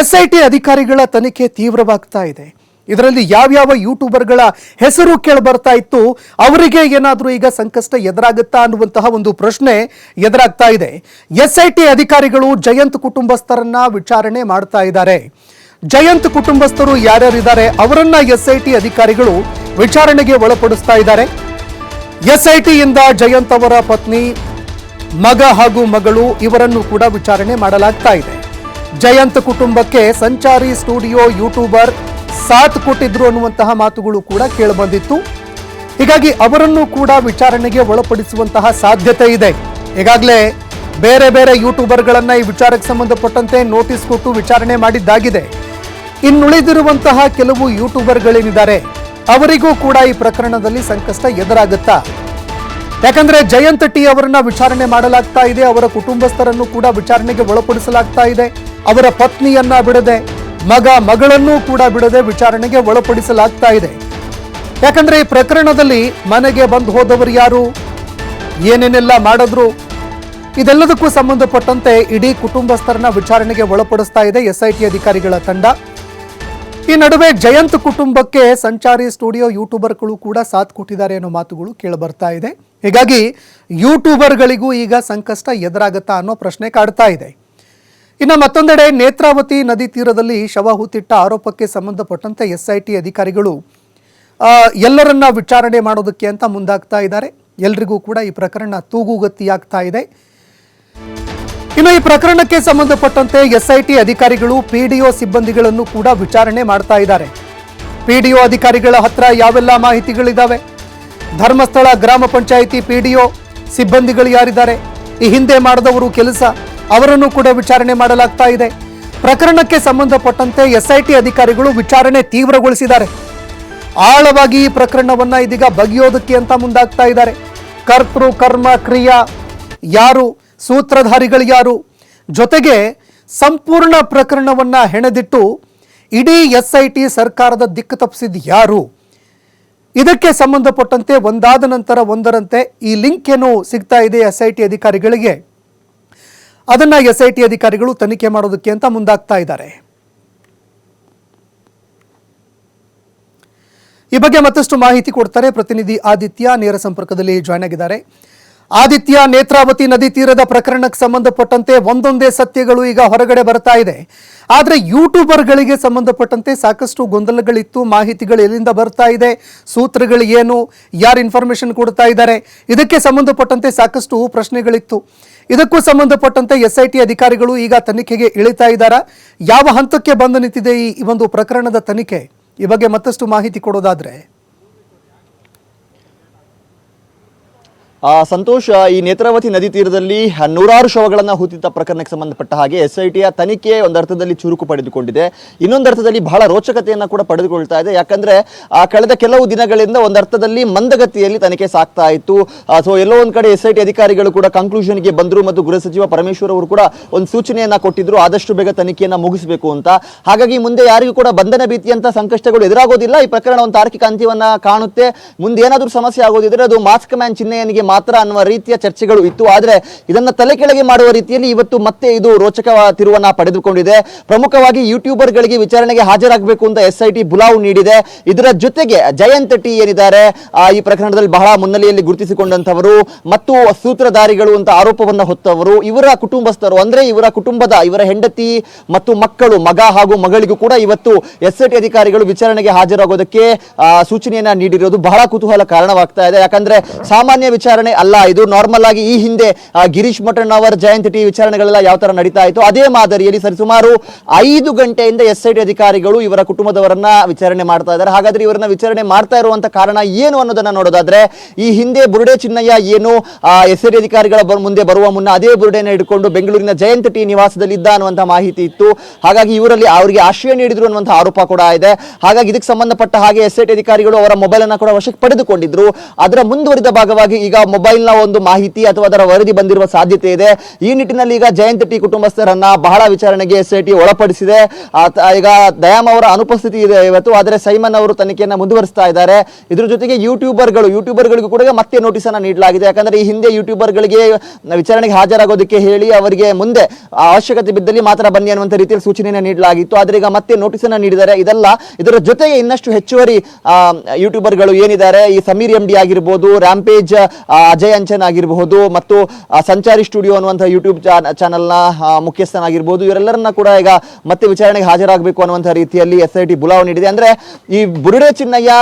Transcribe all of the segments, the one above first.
SIT ಅಧಿಕಾರಿಗಳ ತನಿಖೆ ತೀವ್ರವಾಗ್ತಾ ಇದೆ. ಇದರಲ್ಲಿ ಯಾವ್ಯಾವ ಯೂಟ್ಯೂಬರ್ಗಳ ಹೆಸರು ಕೇಳಿ ಬರ್ತಾ ಇತ್ತು, ಅವರಿಗೆ ಏನಾದರೂ ಈಗ ಸಂಕಷ್ಟ ಎದುರಾಗುತ್ತಾ ಅನ್ನುವಂತಹ ಒಂದು ಪ್ರಶ್ನೆ ಎದುರಾಗ್ತಾ ಇದೆ. ಎಸ್ಐಟಿ ಅಧಿಕಾರಿಗಳು ಜಯಂತ್ ಕುಟುಂಬಸ್ಥರನ್ನ ವಿಚಾರಣೆ ಮಾಡ್ತಾ ಇದ್ದಾರೆ. ಜಯಂತ್ ಕುಟುಂಬಸ್ಥರು ಯಾರ್ಯಾರಿದ್ದಾರೆ, ಅವರನ್ನ ಎಸ್ಐಟಿ ಅಧಿಕಾರಿಗಳು ವಿಚಾರಣೆಗೆ ಒಳಪಡಿಸ್ತಾ ಇದ್ದಾರೆ. ಎಸ್ಐಟಿಯಿಂದ ಜಯಂತ್ ಅವರ ಪತ್ನಿ, ಮಗ ಹಾಗೂ ಮಗಳು ಇವರನ್ನು ಕೂಡ ವಿಚಾರಣೆ ಮಾಡಲಾಗ್ತಾ ಇದೆ. ಜಯಂತ್ ಕುಟುಂಬಕ್ಕೆ ಸಂಚಾರಿ ಸ್ಟುಡಿಯೋ ಯೂಟ್ಯೂಬರ್ ಸಾಥ್ ಕೊಟ್ಟಿದ್ರು ಅನ್ನುವಂತಹ ಮಾತುಗಳು ಕೂಡ ಕೇಳಬಂದಿತ್ತು. ಹೀಗಾಗಿ ಅವರನ್ನು ಕೂಡ ವಿಚಾರಣೆಗೆ ಒಳಪಡಿಸುವಂತಹ ಸಾಧ್ಯತೆ ಇದೆ. ಈಗಾಗಲೇ ಬೇರೆ ಬೇರೆ ಯೂಟ್ಯೂಬರ್ಗಳನ್ನು ಈ ವಿಚಾರಕ್ಕೆ ಸಂಬಂಧಪಟ್ಟಂತೆ ನೋಟಿಸ್ ಕೊಟ್ಟು ವಿಚಾರಣೆ ಮಾಡಿದ್ದಾಗಿದೆ. ಇನ್ನುಳಿದಿರುವಂತಹ ಕೆಲವು ಯೂಟ್ಯೂಬರ್ಗಳೇನಿದ್ದಾರೆ, ಅವರಿಗೂ ಕೂಡ ಈ ಪ್ರಕರಣದಲ್ಲಿ ಸಂಕಷ್ಟ ಎದುರಾಗುತ್ತಾ? ಯಾಕಂದ್ರೆ ಜಯಂತ್ ಟಿ ಅವರನ್ನ ವಿಚಾರಣೆ ಮಾಡಲಾಗ್ತಾ ಇದೆ, ಅವರ ಕುಟುಂಬಸ್ಥರನ್ನು ಕೂಡ ವಿಚಾರಣೆಗೆ ಒಳಪಡಿಸಲಾಗ್ತಾ ಇದೆ. ಅವರ ಪತ್ನಿಯನ್ನ ಬಿಡದೆ ಮಗ ಮಗಳನ್ನೂ ಕೂಡ ಬಿಡದೆ ವಿಚಾರಣೆಗೆ ಒಳಪಡಿಸಲಾಗ್ತಾ ಇದೆ. ಯಾಕಂದ್ರೆ ಈ ಪ್ರಕರಣದಲ್ಲಿ ಮನೆಗೆ ಬಂದು ಹೋದವರು ಯಾರು? ಏನೇನೆಲ್ಲ ಮಾಡಿದ್ರು? ಇದೆಲ್ಲದಕ್ಕೂ ಸಂಬಂಧಪಟ್ಟಂತೆ ಇಡೀ ಕುಟುಂಬಸ್ಥರನ್ನ ವಿಚಾರಣೆಗೆ ಒಳಪಡಿಸ್ತಾ ಇದೆ ಎಸ್ಐಟಿ ಅಧಿಕಾರಿಗಳ ತಂಡ. ಈ ನಡುವೆ ಜಯಂತ್ ಕುಟುಂಬಕ್ಕೆ ಸಂಚಾರಿ ಸ್ಟುಡಿಯೋ ಯೂಟ್ಯೂಬರ್ಗಳು ಕೂಡ ಸಾಥ್ ಕೊಟ್ಟಿದ್ದಾರೆ ಅನ್ನೋ ಮಾತುಗಳು ಕೇಳಿಬರ್ತಾ ಇದೆ. ಹೀಗಾಗಿ ಯೂಟ್ಯೂಬರ್ಗಳಿಗೂ ಈಗ ಸಂಕಷ್ಟ ಎದುರಾಗತ್ತಾ ಅನ್ನೋ ಪ್ರಶ್ನೆ ಕಾಡ್ತಾ ಇದೆ. ಇನ್ನು ಮತ್ತೊಂದೆಡೆ ನೇತ್ರಾವತಿ ನದಿ ತೀರದಲ್ಲಿ ಶವ ಹೂತಿಟ್ಟ ಆರೋಪಕ್ಕೆ ಸಂಬಂಧಪಟ್ಟಂತೆ ಎಸ್ಐಟಿ ಅಧಿಕಾರಿಗಳು ಎಲ್ಲರನ್ನ ವಿಚಾರಣೆ ಮಾಡೋದಕ್ಕೆ ಅಂತ ಮುಂದಾಗ್ತಾ ಇದ್ದಾರೆ. ಎಲ್ರಿಗೂ ಕೂಡ ಈ ಪ್ರಕರಣ ತೂಗುಗತಿಯಾಗ್ತಾ ಇದೆ. ಇನ್ನು ಈ ಪ್ರಕರಣಕ್ಕೆ ಸಂಬಂಧಪಟ್ಟಂತೆ ಎಸ್ಐಟಿ ಅಧಿಕಾರಿಗಳು ಪಿಡಿಒ ಸಿಬ್ಬಂದಿಗಳನ್ನು ಕೂಡ ವಿಚಾರಣೆ ಮಾಡ್ತಾ ಇದ್ದಾರೆ. ಪಿಡಿಒ ಅಧಿಕಾರಿಗಳ ಹತ್ರ ಯಾವೆಲ್ಲ ಮಾಹಿತಿಗಳಿದ್ದಾವೆ ಧರ್ಮಸ್ಥಳ ಗ್ರಾಮ ಪಂಚಾಯಿತಿ ಪಿಡಿಒ ಸಿಬ್ಬಂದಿಗಳು ಯಾರಿದ್ದಾರೆ? ಈ ಹಿಂದೆ ಮಾಡಿದವರು ಕೆಲಸ. ಅವರನ್ನು ಕೂಡ ವಿಚಾರಣೆ ಮಾಡಲಾಗ್ತಾ ಇದೆ. ಪ್ರಕರಣಕ್ಕೆ ಸಂಬಂಧಪಟ್ಟಂತೆ ಎಸ್ಐಟಿ ಅಧಿಕಾರಿಗಳು ವಿಚಾರಣೆ ತೀವ್ರಗೊಳಿಸಿದ್ದಾರೆ. ಆಳವಾಗಿ ಈ ಪ್ರಕರಣವನ್ನ ಇದೀಗ ಬಗೆಯೋದಕ್ಕೆ ಅಂತ ಮುಂದಾಗ್ತಾ ಇದ್ದಾರೆ. ಕರ್ತೃ ಕರ್ಮ ಕ್ರಿಯಾ ಯಾರು, ಸೂತ್ರಧಾರಿಗಳು ಯಾರು? ಜೊತೆಗೆ ಸಂಪೂರ್ಣ ಪ್ರಕರಣವನ್ನ ಹೆಣೆದಿಟ್ಟು ಇಡೀ ಎಸ್ ಐ ಟಿ ಸರ್ಕಾರದ ದಿಕ್ಕು ತಪ್ಪಿಸಿದ ಯಾರು? ಇದಕ್ಕೆ ಸಂಬಂಧಪಟ್ಟಂತೆ ಒಂದಾದ ನಂತರ ಒಂದರಂತೆ ಈ ಲಿಂಕ್ ಏನು ಸಿಗ್ತಾ ಇದೆ ಎಸ್ ಐ ಟಿ ಅಧಿಕಾರಿಗಳಿಗೆ. ಅದನ್ನ ಎಸ್ ಐ ಟಿ ಅಧಿಕಾರಿಗಳು ತನಿಖೆ ಮಾಡೋದಕ್ಕೆ ಅಂತ ಮುಂದಾಗ್ತಾ ಇದ್ದಾರೆ. ಈ ಬಗ್ಗೆ ಮತ್ತಷ್ಟು ಮಾಹಿತಿ ಕೊಡ್ತಾರೆ ಪ್ರತಿನಿಧಿ ಆದಿತ್ಯ, ನೇರ ಸಂಪರ್ಕದಲ್ಲಿ ಜಾಯ್ನ್ ಆಗಿದ್ದಾರೆ. ಆದಿತ್ಯ ನೇತ್ರಾವತಿ ನದಿ ತೀರದ ಪ್ರಕರಣಕ್ಕೆ ಸಂಬಂಧಪಟ್ಟಂತೆ ಒಂದೊಂದೇ ಸತ್ಯಗಳು ಈಗ ಹೊರಗಡೆ ಬರ್ತಾ ಇದೆ. ಆದರೆ ಯೂಟ್ಯೂಬರ್ಗಳಿಗೆ ಸಂಬಂಧಪಟ್ಟಂತೆ ಸಾಕಷ್ಟು ಗೊಂದಲಗಳಿತ್ತು, ಮಾಹಿತಿಗಳು ಎಲ್ಲಿಂದ ಬರ್ತಾ ಇದೆ, ಸೂತ್ರಗಳು ಏನು, ಯಾರು ಇನ್ಫಾರ್ಮೇಷನ್ ಕೊಡ್ತಾ ಇದ್ದಾರೆ, ಇದಕ್ಕೆ ಸಂಬಂಧಪಟ್ಟಂತೆ ಸಾಕಷ್ಟು ಪ್ರಶ್ನೆಗಳಿತ್ತು. ಇದಕ್ಕೂ ಸಂಬಂಧಪಟ್ಟಂತೆ ಎಸ್ ಐ ಟಿ ಅಧಿಕಾರಿಗಳು ಈಗ ತನಿಖೆಗೆ ಇಳಿತಾ ಇದ್ದಾರಾ, ಯಾವ ಹಂತಕ್ಕೆ ಬಂದು ನಿಂತಿದೆ ಈ ಒಂದು ಪ್ರಕರಣದ ತನಿಖೆ, ಈ ಬಗ್ಗೆ ಮತ್ತಷ್ಟು ಮಾಹಿತಿ ಕೊಡೋದಾದ್ರೆ. ಸಂತೋಷ್ ಈ ನೇತ್ರಾವತಿ ನದಿ ತೀರದಲ್ಲಿ ನೂರಾರು ಶವಗಳನ್ನು ಹೂತಿದ್ದ ಪ್ರಕರಣಕ್ಕೆ ಸಂಬಂಧಪಟ್ಟ ಹಾಗೆ ಎಸ್ ಐ ಟಿಯ ತನಿಖೆ ಒಂದು ಅರ್ಥದಲ್ಲಿ ಚುರುಕು ಪಡೆದುಕೊಂಡಿದೆ. ಇನ್ನೊಂದು ಅರ್ಥದಲ್ಲಿ ಬಹಳ ರೋಚಕತೆಯನ್ನು ಕೂಡ ಪಡೆದುಕೊಳ್ತಾ ಇದೆ. ಯಾಕಂದ್ರೆ ಕಳೆದ ಕೆಲವು ದಿನಗಳಿಂದ ಒಂದು ಅರ್ಥದಲ್ಲಿ ಮಂದಗತಿಯಲ್ಲಿ ತನಿಖೆ ಸಾಕ್ತಾ ಇತ್ತು. ಸೊ ಎಲ್ಲೋ ಒಂದು ಕಡೆ ಎಸ್ ಐ ಟಿ ಅಧಿಕಾರಿಗಳು ಕೂಡ ಕನ್ಕ್ಲೂಷನ್ಗೆ ಬಂದರು ಮತ್ತು ಗೃಹ ಸಚಿವ ಪರಮೇಶ್ವರ್ ಅವರು ಕೂಡ ಒಂದು ಸೂಚನೆಯನ್ನು ಕೊಟ್ಟಿದ್ರು, ಆದಷ್ಟು ಬೇಗ ತನಿಖೆಯನ್ನು ಮುಗಿಸಬೇಕು ಅಂತ. ಹಾಗಾಗಿ ಮುಂದೆ ಯಾರಿಗೂ ಕೂಡ ಬಂಧನ ಭೀತಿಯಂತ ಸಂಕಷ್ಟಗಳು ಎದುರಾಗೋದಿಲ್ಲ. ಈ ಪ್ರಕರಣ ಒಂದು ತಾರ್ಕಿಕ ಅಂತ್ಯವನ್ನು ಕಾಣುತ್ತೆ. ಮುಂದೆ ಏನಾದರೂ ಸಮಸ್ಯೆ ಆಗೋದಿದ್ರೆ ಅದು ಮಾಸ್ಕ್ ಮ್ಯಾನ್ ಚಿಹ್ನೆಯನಿಗೆ ಮಾತ್ರ ಅನ್ನುವ ರೀತಿಯ ಚರ್ಚೆಗಳು ಇತ್ತು. ಆದರೆ ಇದನ್ನ ತಲೆ ಕೆಳಗೆ ಮಾಡುವ ರೀತಿಯಲ್ಲಿ ಇವತ್ತು ಮತ್ತೆ ಇದು ರೋಚಕ ತಿರುವನ್ನ ಪಡೆದುಕೊಂಡಿದೆ. ಪ್ರಮುಖವಾಗಿ ಯೂಟ್ಯೂಬರ್ಗಳಿಗೆ ವಿಚಾರಣೆಗೆ ಹಾಜರಾಗಬೇಕು ಅಂತ ಎಸ್ ಐ ಟಿ ಬುಲಾವ್ ನೀಡಿದೆ. ಇದರ ಜೊತೆಗೆ ಜಯಂತ್ ಟಿ ಏನಿದ್ದಾರೆ ಈ ಪ್ರಕರಣದಲ್ಲಿ ಬಹಳ ಮುನ್ನೆಲೆಯಲ್ಲಿ ಗುರುತಿಸಿಕೊಂಡಂತವರು ಮತ್ತು ಸೂತ್ರಧಾರಿಗಳು ಅಂತ ಆರೋಪವನ್ನು ಹೊತ್ತವರು. ಇವರ ಕುಟುಂಬಸ್ಥರು, ಅಂದ್ರೆ ಇವರ ಕುಟುಂಬದ, ಇವರ ಹೆಂಡತಿ ಮತ್ತು ಮಕ್ಕಳು, ಮಗ ಹಾಗೂ ಮಗಳಿಗೂ ಕೂಡ ಇವತ್ತು ಎಸ್ ಐ ಅಧಿಕಾರಿಗಳು ವಿಚಾರಣೆಗೆ ಹಾಜರಾಗೋದಕ್ಕೆ ಸೂಚನೆಯನ್ನ ನೀಡಿರೋದು ಬಹಳ ಕುತೂಹಲ ಕಾರಣವಾಗ್ತಾ ಇದೆ. ಯಾಕಂದ್ರೆ ಸಾಮಾನ್ಯ ವಿಚಾರಣೆ ಅಲ್ಲ, ಇದು ನಾರ್ಮಲ್ ಆಗಿ ಈ ಹಿಂದೆ ಗಿರೀಶ್ ಮಠನ್ ಅವರ ಜಯಂತಿ ಟಿ ವಿಚಾರಣೆಗಳೆಲ್ಲ ಯಾವ ತರ ನಡೀತಾ ಇತ್ತು? ಅದೇ ಮಾದರಿಯಲ್ಲಿ ಸರಿಸುಮಾರು ಐದು ಗಂಟೆಯಿಂದ ಎಸ್ ಐ ಟಿ ಅಧಿಕಾರಿಗಳು ಇವರ ಕುಟುಂಬದವರನ್ನ ವಿಚಾರಣೆ ಮಾಡ್ತಾ ಇದ್ದಾರೆ. ಹಾಗಾದ್ರೆ ಇವರನ್ನ ವಿಚಾರಣೆ ಮಾಡ್ತಾ ಇರುವಂತ ಕಾರಣ ಏನು ಅನ್ನೋದನ್ನ ನೋಡೋದಾದ್ರೆ, ಈ ಹಿಂದೆ ಬುರುಡೆ ಚಿನ್ನಯ್ಯ ಏನು ಎಸ್ ಐ ಟಿ ಅಧಿಕಾರಿಗಳ ಮುಂದೆ ಬರುವ ಮುನ್ನ ಅದೇ ಬುರುಡೆನ ಹಿಡ್ಕೊಂಡು ಬೆಂಗಳೂರಿನ ಜಯಂತಿ ಟಿ ನಿವಾಸದಲ್ಲಿ ಇದ್ದ ಅನ್ನುವಂತ ಮಾಹಿತಿ ಇತ್ತು. ಹಾಗಾಗಿ ಇವರಲ್ಲಿ ಅವರಿಗೆ ಆಶ್ರಯ ನೀಡಿದ್ರು ಅನ್ನುವಂತ ಆರೋಪ ಕೂಡ ಇದೆ. ಹಾಗಾಗಿ ಇದಕ್ಕೆ ಸಂಬಂಧಪಟ್ಟ ಹಾಗೆ ಎಸ್ ಐ ಟಿ ಅಧಿಕಾರಿಗಳು ಅವರ ಮೊಬೈಲ್ ಅನ್ನ ಕೂಡ ವಶಕ್ಕೆ ಪಡೆದುಕೊಂಡಿದ್ರು. ಅದರ ಮುಂದುವರಿದ ಭಾಗವಾಗಿ ಈಗ ಮೊಬೈಲ್ನ ಒಂದು ಮಾಹಿತಿ ಅಥವಾ ಅದರ ವರದಿ ಬಂದಿರುವ ಸಾಧ್ಯತೆ ಇದೆ. ಈ ನಿಟ್ಟಿನಲ್ಲಿ ಈಗ ಜಯಂತ್ ಟಿ ಕುಟುಂಬಸ್ಥರನ್ನ ಬಹಳ ವಿಚಾರಣೆಗೆ ಎಸ್ ಐ ಟಿ ಒಳಪಡಿಸಿದೆ ಈಗ ದಯಾಮ್ ಅವರ ಅನುಪಸ್ಥಿತಿ ಇದೆ ಇವತ್ತು, ಆದರೆ ಸೈಮನ್ ಅವರು ತನಿಖೆಯನ್ನು ಮುಂದುವರಿಸ್ತಾ ಇದ್ದಾರೆ. ಇದ್ರ ಜೊತೆಗೆ ಯೂಟ್ಯೂಬರ್ಗಳು, ಯೂಟ್ಯೂಬರ್ಗಳಿಗೂ ಕೂಡ ಮತ್ತೆ ನೋಟಿಸ್ ನೀಡಲಾಗಿದೆ. ಯಾಕಂದ್ರೆ ಈ ಹಿಂದೆ ಯೂಟ್ಯೂಬರ್ಗಳಿಗೆ ವಿಚಾರಣೆಗೆ ಹಾಜರಾಗೋದಕ್ಕೆ ಹೇಳಿ ಅವರಿಗೆ ಮುಂದೆ ಅವಶ್ಯಕತೆ ಬಿದ್ದಲ್ಲಿ ಮಾತ್ರ ಬನ್ನಿ ಅನ್ನುವಂಥ ರೀತಿಯಲ್ಲಿ ಸೂಚನೆಯನ್ನು ನೀಡಲಾಗಿತ್ತು. ಆದರೆ ಈಗ ಮತ್ತೆ ನೋಟಿಸ್ ನೀಡಿದ್ದಾರೆ. ಇದೆಲ್ಲ ಇದರ ಜೊತೆಗೆ ಇನ್ನಷ್ಟು ಹೆಚ್ಚುವರಿ ಯೂಟ್ಯೂಬರ್ಗಳು ಏನಿದ್ದಾರೆ? ಈ ಸಮೀರ್ ಎಂ ಡಿ ಆಗಿರ್ಬೋದು ರ್ಯಾಂಪೇಜ್ ಅಜಯ್ ಅಂಚನ್ ಆಗಿರಬಹುದು ಮತ್ತು ಸಂಚಾರಿ ಸ್ಟುಡಿಯೋ ಅನ್ನುವಂಥ ಯೂಟ್ಯೂಬ್ ಚಾನಲ್ನ ಮುಖ್ಯಸ್ಥನಾಗಿರ್ಬೋದು ಇವರೆಲ್ಲರನ್ನ ಕೂಡ ಈಗ ಮತ್ತೆ ವಿಚಾರಣೆಗೆ ಹಾಜರಾಗಬೇಕು ಅನ್ನುವಂಥ ರೀತಿಯಲ್ಲಿ ಎಸ್ ಐ ಟಿ ಬುಲಾವ್ ನೀಡಿದೆ. ಅಂದರೆ, ಈ ಬುರುಡೆ ಚಿನ್ನಯ್ಯ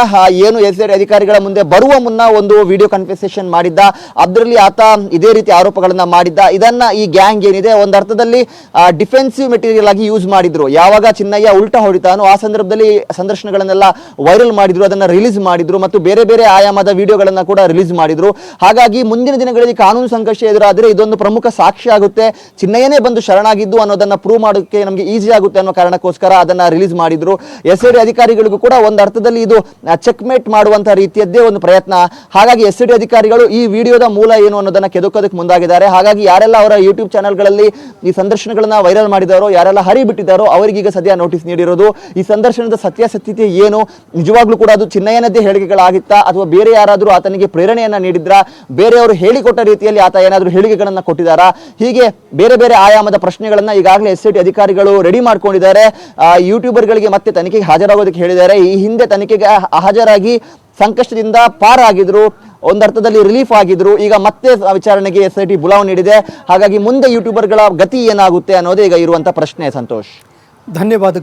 ಏನು ಎಸ್ ಐ ಟಿ ಅಧಿಕಾರಿಗಳ ಮುಂದೆ ಬರುವ ಮುನ್ನ ಒಂದು ವಿಡಿಯೋ ಕನ್ವರ್ಸೇಷನ್ ಮಾಡಿದ್ದ, ಅದರಲ್ಲಿ ಆತ ಇದೇ ರೀತಿ ಆರೋಪಗಳನ್ನು ಮಾಡಿದ್ದ. ಇದನ್ನ ಈ ಗ್ಯಾಂಗ್ ಏನಿದೆ, ಒಂದು ಅರ್ಥದಲ್ಲಿ ಡಿಫೆನ್ಸಿವ್ ಮೆಟೀರಿಯಲ್ ಆಗಿ ಯೂಸ್ ಮಾಡಿದ್ರು. ಯಾವಾಗ ಚಿನ್ನಯ್ಯ ಉಲ್ಟಾ ಹೊಡಿತಾನೋ ಆ ಸಂದರ್ಭದಲ್ಲಿ ಸಂದರ್ಶನಗಳನ್ನೆಲ್ಲ ವೈರಲ್ ಮಾಡಿದ್ರು, ಅದನ್ನ ರಿಲೀಸ್ ಮಾಡಿದ್ರು, ಮತ್ತು ಬೇರೆ ಬೇರೆ ಆಯಾಮದ ವಿಡಿಯೋಗಳನ್ನು ಕೂಡ ರಿಲೀಸ್ ಮಾಡಿದ್ರು. ಹಾಗಾಗಿ ಮುಂದಿನ ದಿನಗಳಲ್ಲಿ ಕಾನೂನು ಸಂಘರ್ಷ ಎದುರಾದರೆ ಇದೊಂದು ಪ್ರಮುಖ ಸಾಕ್ಷಿ ಆಗುತ್ತೆ. ಚಿನ್ನಯ್ಯನೇ ಬಂದು ಶರಣಾಗಿದ್ದು ಅನ್ನೋದನ್ನ ಪ್ರೂವ್ ಮಾಡೋಕ್ಕೆ ನಮಗೆ ಈಸಿ ಆಗುತ್ತೆ ಅನ್ನೋ ಕಾರಣಕ್ಕೋಸ್ಕರ ಅದನ್ನ ರಿಲೀಸ್ ಮಾಡಿದ್ರು. ಎಸ್ ಡಿ ಅಧಿಕಾರಿಗಳಿಗೂ ಕೂಡ ಒಂದು ಅರ್ಥದಲ್ಲಿ ಇದು ಚೆಕ್ ಮೇಟ್ ಮಾಡುವಂತ ರೀತಿಯದ್ದೇ ಒಂದು ಪ್ರಯತ್ನ. ಹಾಗಾಗಿ ಎಸ್ ಡಿ ಅಧಿಕಾರಿಗಳು ಈ ವಿಡಿಯೋದ ಮೂಲ ಏನು ಅನ್ನೋದನ್ನ ಕೆದಕೋದಕ್ಕೆ ಮುಂದಾಗಿದ್ದಾರೆ. ಹಾಗಾಗಿ ಯಾರೆಲ್ಲ ಅವರ ಯೂಟ್ಯೂಬ್ ಚಾನಲ್ಗಳಲ್ಲಿ ಈ ಸಂದರ್ಶನಗಳನ್ನು ವೈರಲ್ ಮಾಡಿದಾರೋ, ಯಾರೆಲ್ಲ ಹರಿಬಿಟ್ಟಿದ್ದಾರೋ, ಅವರಿಗೀಗ ಸದ್ಯ ನೋಟಿಸ್ ನೀಡಿರೋದು. ಈ ಸಂದರ್ಶನದ ಸತ್ಯಾಸತ್ಯತೆ ಏನು? ನಿಜವಾಗ್ಲೂ ಕೂಡ ಅದು ಚಿನ್ನಯ್ಯನದ್ದೇ ಹೇಳಿಕೆಗಳಾಗಿತ್ತಾ, ಅಥವಾ ಬೇರೆ ಯಾರಾದರೂ ಆತನಿಗೆ ಪ್ರೇರಣೆಯನ್ನ ನೀಡಿದ್ರಾ? ಬೇರೆಯವರು ಹೇಳಿಕೊಟ್ಟ ರೀತಿಯಲ್ಲಿ ಆತ ಏನಾದರೂ ಹೇಳಿಕೆಗಳನ್ನು ಕೊಟ್ಟಿದ್ದಾರಾ? ಹೀಗೆ ಬೇರೆ ಬೇರೆ ಆಯಾಮದ ಪ್ರಶ್ನೆಗಳನ್ನು ಈಗಾಗಲೇ ಎಸ್ ಐ ಟಿ ಅಧಿಕಾರಿಗಳು ರೆಡಿ ಮಾಡ್ಕೊಂಡಿದ್ದಾರೆ. ಯೂಟ್ಯೂಬರ್ಗಳಿಗೆ ಮತ್ತೆ ತನಿಖೆಗೆ ಹಾಜರಾಗೋದಕ್ಕೆ ಹೇಳಿದ್ದಾರೆ. ಈ ಹಿಂದೆ ತನಿಖೆಗೆ ಹಾಜರಾಗಿ ಸಂಕಷ್ಟದಿಂದ ಪಾರಾಗಿದ್ರು, ಒಂದರ್ಥದಲ್ಲಿ ರಿಲೀಫ್ ಆಗಿದ್ರು. ಈಗ ಮತ್ತೆ ವಿಚಾರಣೆಗೆ ಎಸ್ ಐ ಟಿ ಬುಲಾವ್ ನೀಡಿದೆ. ಹಾಗಾಗಿ ಮುಂದೆ ಯೂಟ್ಯೂಬರ್ಗಳ ಗತಿ ಏನಾಗುತ್ತೆ ಅನ್ನೋದೇ ಈಗ ಇರುವಂತಹ ಪ್ರಶ್ನೆ, ಸಂತೋಷ್. ಧನ್ಯವಾದ